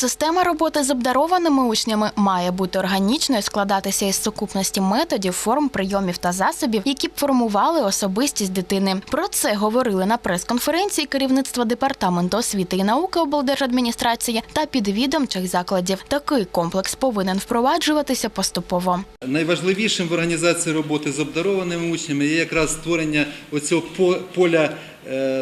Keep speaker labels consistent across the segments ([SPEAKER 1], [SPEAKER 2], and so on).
[SPEAKER 1] Система роботи з обдарованими учнями має бути органічною, складатися із сукупності методів, форм, прийомів та засобів, які б формували особистість дитини. Про це говорили на прес-конференції керівництва департаменту освіти і науки облдержадміністрації та підвідомчих закладів. Такий комплекс повинен впроваджуватися поступово.
[SPEAKER 2] Найважливішим в організації роботи з обдарованими учнями є якраз створення оцього по- поля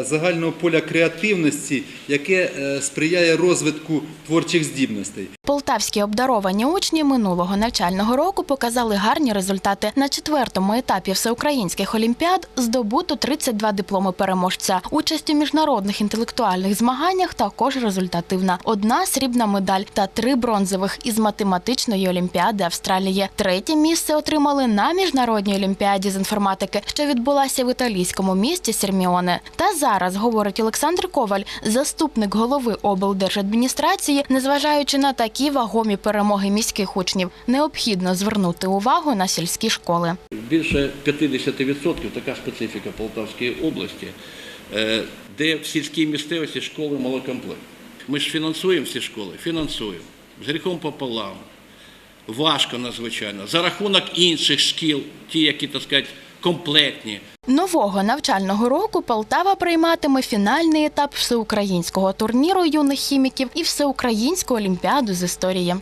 [SPEAKER 2] загального поля креативності, яке е, сприяє розвитку творчих здібностей.
[SPEAKER 1] Полтавські обдаровані учні минулого навчального року показали гарні результати. На четвертому етапі всеукраїнських олімпіад здобуто 32 дипломи переможця. Участь у міжнародних інтелектуальних змаганнях також результативна. Одна срібна медаль та три бронзових із математичної олімпіади Австралії. Третє місце отримали на міжнародній олімпіаді з інформатики, що відбулася в італійському місті Серміоне. Та зараз говорить Олександр Коваль, заступник голови облдержадміністрації, незважаючи на такі вагомі перемоги міських учнів, необхідно звернути увагу на сільські школи.
[SPEAKER 3] Більше 50% така специфіка Полтавської області, е, де в сільській місцевості школи малокомплект. Ми ж фінансуємо ці школи, фінансуємо з гріхом пополам. Важко надзвичайно. За рахунок інших шкіл, ті, які, так сказати, комплектні,
[SPEAKER 1] Нового навчального року Полтава прийматиме фінальний етап всеукраїнського турніру юних хіміків і всеукраїнську олімпіаду з історії.